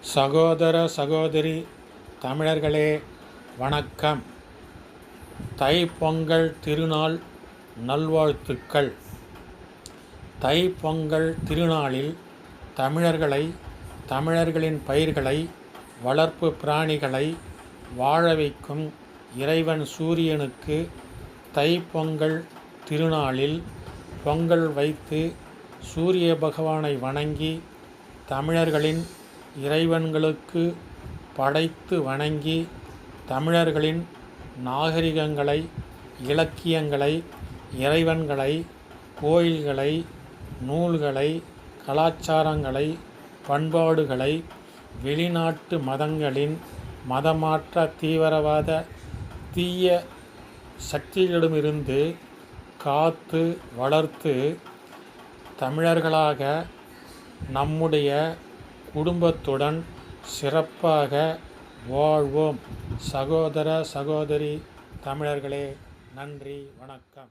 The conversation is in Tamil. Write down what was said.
சகோதர சகோதரி தமிழர்களே வணக்கம். தைப்பொங்கல் திருநாள் நல்வாழ்த்துக்கள். தைப்பொங்கல் திருநாளில் தமிழர்களை தமிழர்களின் பயிர்களை வளர்ப்பு பிராணிகளை வாழ வைக்கும் இறைவன் சூரியனுக்கு தைப்பொங்கல் திருநாளில் பொங்கல் வைத்து சூரிய பகவானை வணங்கி தமிழர்களின் இறைவன்களுக்கு படைத்து வணங்கி தமிழர்களின் நாகரிகங்களை இலக்கியங்களை இறைவன்களை கோயில்களை நூல்களை கலாச்சாரங்களை பண்பாடுகளை வெளிநாட்டு மதங்களின் மதமாற்ற தீவிரவாத தீய சக்திகளிடமிருந்து காத்து வளர்த்து தமிழர்களாக நம்முடைய குடும்பத்துடன் சிறப்பாக வாழ்வோம். சகோதர சகோதரி தமிழர்களே நன்றி வணக்கம்.